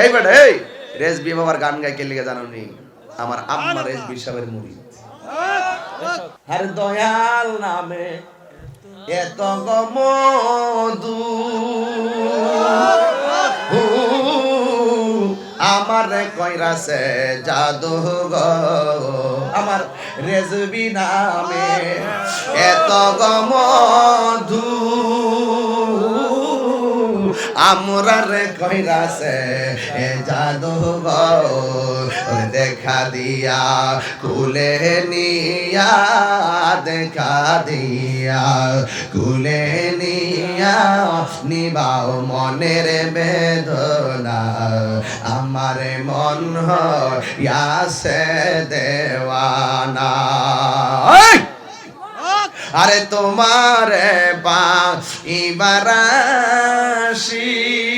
এই বেটা, এই! রেজবি বাবার গান গাই কে লিগে জানো আমার আম্মা রেজবি সাহেবের মুড়ি। আর দয়াল নামে এত গমদু আমার কইরাছে জাদু গো। আমার রেজবি নামে এত গমধু আমরা রে কইরাছে এ জাদু দেখা দিয়া, কুলে নিয়া, দেখা দিয়া, কুলে নিয়া, নিবাও মনের বেদনা, আমার মন ইয়াসে দেওয়ানা! আরে তোমার বা I see.